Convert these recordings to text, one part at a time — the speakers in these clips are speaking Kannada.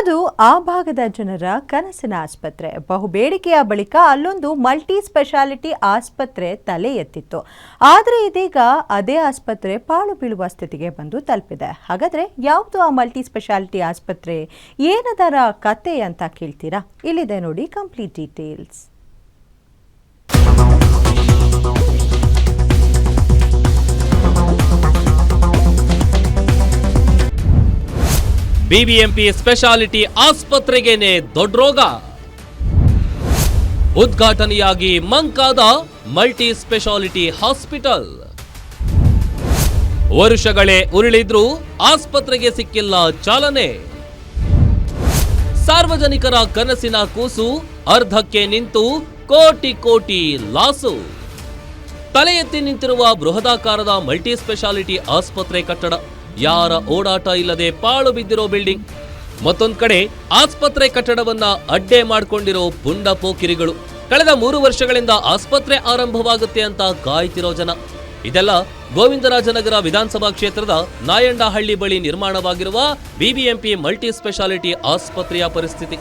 ಅದು ಆ ಭಾಗದ ಜನರ ಕನಸಿನ ಆಸ್ಪತ್ರೆ. ಬಹುಬೇಡಿಕೆಯ ಬಳಿಕ ಅಲ್ಲೊಂದು ಮಲ್ಟಿ ಸ್ಪೆಷಾಲಿಟಿ ಆಸ್ಪತ್ರೆ ತಲೆ ಎತ್ತಿತ್ತು. ಆದರೆ ಇದೀಗ ಅದೇ ಆಸ್ಪತ್ರೆ ಪಾಳು ಬೀಳುವ ಸ್ಥಿತಿಗೆ ಬಂದು ತಲುಪಿದೆ. ಹಾಗಾದರೆ ಯಾವುದು ಆ ಮಲ್ಟಿ ಸ್ಪೆಷಾಲಿಟಿ ಆಸ್ಪತ್ರೆ? ಏನದರ ಕತೆ ಅಂತ ಕೇಳ್ತೀರಾ? ಇಲ್ಲಿದೆ ನೋಡಿ ಕಂಪ್ಲೀಟ್ ಡೀಟೇಲ್ಸ್. ಬಿಬಿಎಂಪಿ ಸ್ಪೆಷಾಲಿಟಿ ಆಸ್ಪತ್ರೆಗೇನೆ ದೊಡ್ಡ ರೋಗ. ಉದ್ಘಾಟನೆಯಾಗಿ ಮಂಕಾದ ಮಲ್ಟಿ ಸ್ಪೆಷಾಲಿಟಿ ಹಾಸ್ಪಿಟಲ್. ವರುಷಗಳೇ ಉರುಳಿದ್ರೂ ಆಸ್ಪತ್ರೆಗೆ ಸಿಕ್ಕಿಲ್ಲ ಚಾಲನೆ. ಸಾರ್ವಜನಿಕರ ಕನಸಿನ ಕೂಸು, ಅರ್ಧಕ್ಕೆ ನಿಂತು ಕೋಟಿ ಕೋಟಿ ಲಾಸು. ತಲೆ ಎತ್ತಿ ನಿಂತಿರುವ ಬೃಹದಾಕಾರದ ಮಲ್ಟಿ ಸ್ಪೆಷಾಲಿಟಿ ಆಸ್ಪತ್ರೆ ಕಟ್ಟಡ. ಯಾರ ಓಡಾಟ ಇಲ್ಲದೆ ಪಾಳು ಬಿದ್ದಿರೋ ಬಿಲ್ಡಿಂಗ್. ಮತ್ತೊಂದು ಕಡೆ ಆಸ್ಪತ್ರೆ ಕಟ್ಟಡವನ್ನ ಅಡ್ಡೆ ಮಾಡಿಕೊಂಡಿರೋ ಪುಂಡ ಪೋಕಿರಿಗಳು. ಕಳೆದ ಮೂರು ವರ್ಷಗಳಿಂದ ಆಸ್ಪತ್ರೆ ಆರಂಭವಾಗುತ್ತೆ ಅಂತ ಕಾಯ್ತಿರೋ ಜನ. ಇದೆಲ್ಲ ಗೋವಿಂದರಾಜನಗರ ವಿಧಾನಸಭಾ ಕ್ಷೇತ್ರದ ನಾಯಂಡಹಳ್ಳಿ ಬಳಿ ನಿರ್ಮಾಣವಾಗಿರುವ ಬಿಬಿಎಂಪಿ ಮಲ್ಟಿ ಸ್ಪೆಷಾಲಿಟಿ ಆಸ್ಪತ್ರೆಯ ಪರಿಸ್ಥಿತಿ.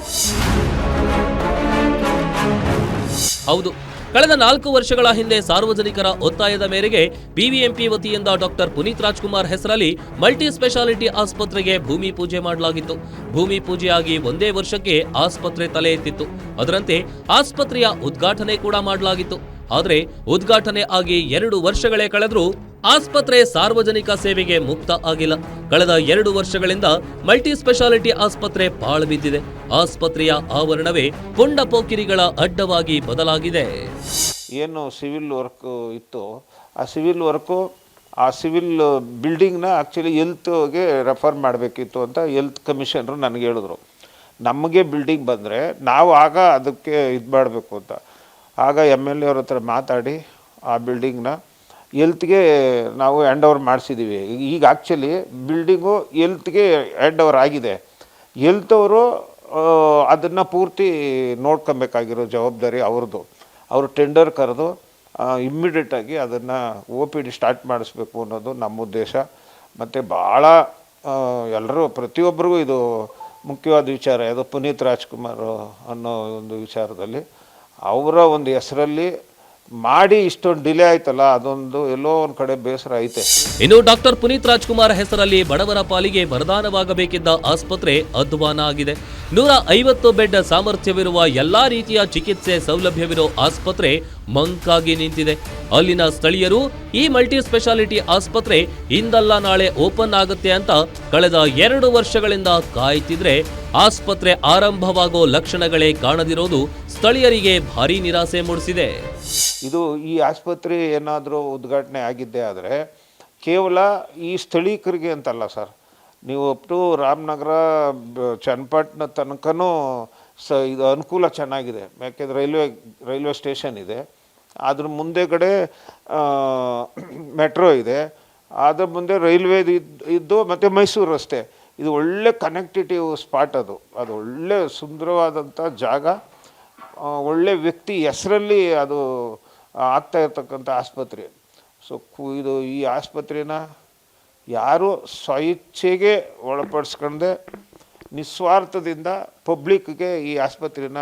ಹೌದು ಕಳೆದ ನಾಲ್ಕು ವರ್ಷಗಳ ಹಿಂದೆ ಸಾರ್ವಜನಿಕರ ಒತ್ತಾಯದ ಮೇರೆಗೆ ಬಿಬಿಎಂಪಿ ವತಿಯಿಂದ ಡಾಕ್ಟರ್ ಪುನೀತ್ ರಾಜ್ಕುಮಾರ್ ಹೆಸರಲ್ಲಿ ಮಲ್ಟಿ ಸ್ಪೆಷಾಲಿಟಿ ಆಸ್ಪತ್ರೆಗೆ ಭೂಮಿ ಪೂಜೆ ಮಾಡಲಾಗಿತ್ತು. ಭೂಮಿ ಪೂಜೆಯಾಗಿ ಒಂದೇ ವರ್ಷಕ್ಕೆ ಆಸ್ಪತ್ರೆ ತಲೆ ಎತ್ತಿತ್ತು. ಅದರಂತೆ ಆಸ್ಪತ್ರೆಯ ಉದ್ಘಾಟನೆ ಕೂಡ ಮಾಡಲಾಗಿತ್ತು. ಆದರೆ ಉದ್ಘಾಟನೆ ಆಗಿ ಎರಡು ವರ್ಷಗಳೇ ಕಳೆದರೂ ಆಸ್ಪತ್ರೆ ಸಾರ್ವಜನಿಕ ಸೇವೆಗೆ ಮುಕ್ತ ಆಗಿಲ್ಲ. ಕಳೆದ ಎರಡು ವರ್ಷಗಳಿಂದ ಮಲ್ಟಿ ಸ್ಪೆಷಾಲಿಟಿ ಆಸ್ಪತ್ರೆ ಪಾಳು ಬಿದ್ದಿದೆ ಆಸ್ಪತ್ರೆಯ ಆವರಣವೇ ಪುಂಡ ಪೋಕಿರಿಗಳ ಅಡ್ಡವಾಗಿ ಬದಲಾಗಿದೆ. ಏನು ಸಿವಿಲ್ ವರ್ಕ್ ಇತ್ತು? ಆ ಸಿವಿಲ್ ವರ್ಕು, ಆ ಸಿವಿಲ್ ಬಿಲ್ಡಿಂಗ್ನ ಆ್ಯಕ್ಚುಲಿ ಎಲ್ತ್ಗೆ ರೆಫರ್ ಮಾಡಬೇಕಿತ್ತು ಅಂತ ಎಲ್ತ್ ಕಮಿಷನರು ನನಗೆ ಹೇಳಿದ್ರು. ನಮಗೆ ಬಿಲ್ಡಿಂಗ್ ಬಂದರೆ ನಾವು ಆಗ ಅದಕ್ಕೆ ಇದು ಮಾಡಬೇಕು ಅಂತ. ಆಗ ಎಂ ಎಲ್ ಎ ಅವ್ರ ಹತ್ರ ಮಾತಾಡಿ ಆ ಬಿಲ್ಡಿಂಗ್ನ ಎಲ್ತ್ಗೆ ನಾವು ಹ್ಯಾಂಡ್ ಓವರ್ ಮಾಡಿಸಿದ್ದೀವಿ ಈಗ ಆ್ಯಕ್ಚುಲಿ ಬಿಲ್ಡಿಂಗು ಎಲ್ತ್ಗೆ ಹ್ಯಾಂಡ್ ಓವರ್ ಆಗಿದೆ. ಎಲ್ತ್ ಅವರು ಅದನ್ನು ಪೂರ್ತಿ ನೋಡ್ಕೊಬೇಕಾಗಿರೋ ಜವಾಬ್ದಾರಿ ಅವ್ರದ್ದು. ಅವರು ಟೆಂಡರ್ ಕರೆದು ಇಮ್ಮಿಡಿಯೇಟಾಗಿ ಅದನ್ನು ಒ ಪಿ ಡಿ ಸ್ಟಾರ್ಟ್ ಮಾಡಿಸ್ಬೇಕು ಅನ್ನೋದು ನಮ್ಮ ಉದ್ದೇಶ. ಮತ್ತು ಭಾಳ ಎಲ್ಲರೂ ಪ್ರತಿಯೊಬ್ಬರಿಗೂ ಇದು ಮುಖ್ಯವಾದ ವಿಚಾರ. ಯಾವುದು ಪುನೀತ್ ರಾಜ್ಕುಮಾರ್ ಅನ್ನೋ ಒಂದು ವಿಚಾರದಲ್ಲಿ, ಅವರ ಒಂದು ಹೆಸರಲ್ಲಿ ಮಾಡಿ ಇಷ್ಟೊಂದು ಡಿಲೇ ಆಯ್ತಲ್ಲ, ಅದೊಂದು ಎಲ್ಲೋ ಒಂದು ಕಡೆ ಬೇಸರ ಐತೆ. ಇನ್ನು ಡಾಕ್ಟರ್ ಪುನೀತ್ ರಾಜ್ಕುಮಾರ್ ಹೆಸರಲ್ಲಿ ಬಡವರ ಪಾಲಿಗೆ ವರದಾನವಾಗಬೇಕಿದ್ದ ಆಸ್ಪತ್ರೆ ಅಧ್ವಾನ ಆಗಿದೆ. ನೂರ ಐವತ್ತು ಬೆಡ್ ಸಾಮರ್ಥ್ಯವಿರುವ ಎಲ್ಲಾ ರೀತಿಯ ಚಿಕಿತ್ಸೆ ಸೌಲಭ್ಯವಿರೋ ಆಸ್ಪತ್ರೆ ಮಂಕಾಗಿ ನಿಂತಿದೆ. ಅಲ್ಲಿನ ಸ್ಥಳೀಯರು ಈ ಮಲ್ಟಿ ಸ್ಪೆಷಾಲಿಟಿ ಆಸ್ಪತ್ರೆ ಇಂದಲ್ಲ ನಾಳೆ ಓಪನ್ ಆಗುತ್ತೆ ಅಂತ ಕಳೆದ ಎರಡು ವರ್ಷಗಳಿಂದ ಕಾಯ್ತಿದ್ರೆ ಆಸ್ಪತ್ರೆ ಆರಂಭವಾಗೋ ಲಕ್ಷಣಗಳೇ ಕಾಣದಿರೋದು ಸ್ಥಳೀಯರಿಗೆ ಭಾರಿ ನಿರಾಸೆ ಮೂಡಿಸಿದೆ. ಇದು ಈ ಆಸ್ಪತ್ರೆ ಏನಾದರೂ ಉದ್ಘಾಟನೆ ಆಗಿದ್ದೇ ಆದರೆ ಕೇವಲ ಈ ಸ್ಥಳೀಕರಿಗೆ ಅಂತಲ್ಲ ಸರ್. ನೀವು ಅಪ್ ಟು ರಾಮನಗರ ಚನ್ನಪಟ್ಟಣ ತನಕನೂ ಸ, ಇದು ಅನುಕೂಲ ಚೆನ್ನಾಗಿದೆ. ಯಾಕೆಂದರೆ ರೈಲ್ವೆ ರೈಲ್ವೆ ಸ್ಟೇಷನ್ ಇದೆ. ಅದ್ರ ಮುಂದೆಗಡೆ ಮೆಟ್ರೋ ಇದೆ. ಅದ್ರ ಮುಂದೆ ರೈಲ್ವೆ ಇದ್ದು ಮತ್ತು ಮೈಸೂರು ರಸ್ತೆ ಇದು ಒಳ್ಳೆ ಕನೆಕ್ಟಿಟಿವ್ ಸ್ಪಾಟ್ ಅದು. ಅದು ಒಳ್ಳೆ ಸುಂದರವಾದಂಥ ಜಾಗ. ಒಳ್ಳೆ ವ್ಯಕ್ತಿ ಹೆಸರಲ್ಲಿ ಅದು ಆಗ್ತಾ ಇರ್ತಕ್ಕಂಥ ಆಸ್ಪತ್ರೆ. ಸೊ ಇದು ಈ ಆಸ್ಪತ್ರೆನ ಯಾರು ಸ್ವಇಚ್ಛೆಗೆ ಒಳಪಡಿಸ್ಕೊಂಡೆ ನಿಸ್ವಾರ್ಥದಿಂದ ಪಬ್ಲಿಕ್ಗೆ ಈ ಆಸ್ಪತ್ರೆನ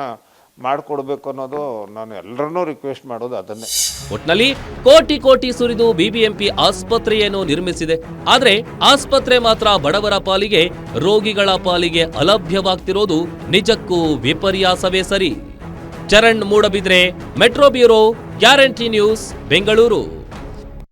ಮಾಡಿಕೊಡ್ಬೇಕು ಅನ್ನೋದು ನಾನು ಎಲ್ಲರನ್ನೂ ರಿಕ್ವೆಸ್ಟ್ ಮಾಡೋದು ಅದನ್ನೇ. ಒಟ್ನಲ್ಲಿ ಕೋಟಿ ಕೋಟಿ ಸುರಿದು ಬಿಬಿಎಂಪಿ ಆಸ್ಪತ್ರೆಯನ್ನು ನಿರ್ಮಿಸಿದೆ. ಆದರೆ ಆಸ್ಪತ್ರೆ ಮಾತ್ರ ಬಡವರ ಪಾಲಿಗೆ, ರೋಗಿಗಳ ಪಾಲಿಗೆ ಅಲಭ್ಯವಾಗ್ತಿರೋದು ನಿಜಕ್ಕೂ ವಿಪರ್ಯಾಸವೇ ಸರಿ. Charan Moodbidri, metro bureau, guarantee news, Bengaluru.